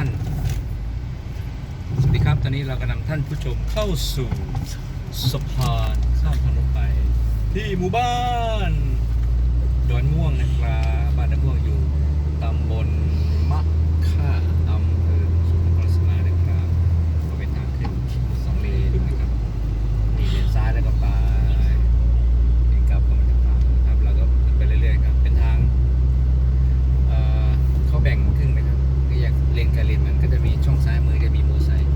ท่าน สวัสดีครับ ตอนนี้เรากำลังท่านผู้ชมเข้าสู่สะพานข้ามถนนไป ที่หมู่บ้านดอนม่วงนะครับบ้านดอนม่วงอยู่ตำบลมะค่าอำเภอสุนทรสมานะครับก็เป็นทางขึ้นสองเลนนะครับมีเลนซ้ายแล้วก็ไปเลนกลับก็มาจากทางครับเราก็ไปเรื่อยๆครับเป็นทาง เอ่อเขาแบ่งครึ่งนะครับก็อยาก เลนกับเลนมันก็จะมีช่องซ้ายมือจะมีมอไซค์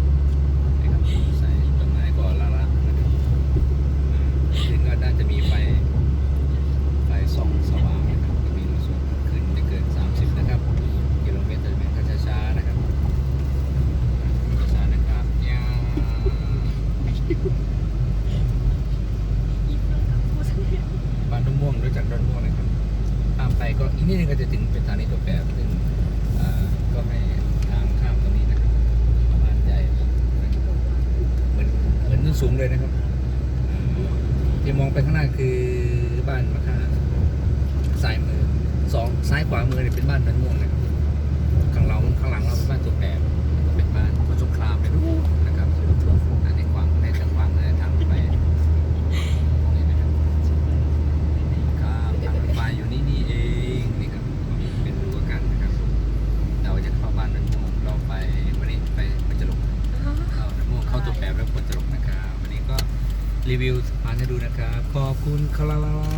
นะครับมีมอไซค์ต้นไม้ก็ละละนะครับซึ่งก็น่าจะมีไฟไฟส่องสว่างนะครับก็มีส่วนขึ้นไม่เกิน 30 นะครับกิโลเมตรต่อชั่วโมงก็ช้าๆนะครับช้าๆนะครับยาบ้านดอนม่วงรู้จักดอนม่วงนะครับตามไปก็อีกนิดนึงก็จะถึงเป็นสถานีตัวแปรซึ่งอ่าก็ให้ทางข้ามตรงนี้นะครับประมาณใหญ่นะครับเหมือนเหมือน สูงเลยนะครับอ่าที่มองไปข้างหน้าคือบ้านมะค่าซ้ายมือสองซ้ายขวามือเนี่ยเป็นบ้านนันม่วงนะครับข้างเราข้างหลังเราเป็นบ้านตัวแปรแล้วก็เป็นบ้านคนสงครามไปรู้นะครับอันนี้ขวางในทางขวางในทางไปนี่นะครับ ครับทางรถไฟอยู่นี่นี่เองนี่ครับเป็นรั้วกันนะครับ เราจะเข้าบ้านนันม่วงเราไปวันนี้ไปไปจรกเข้านันม่วงเข้าตัวแปรแล้วควรจรกนะครับวันนี้ก็ รีวิวสะพานให้ดูนะครับ ขอบคุณครับ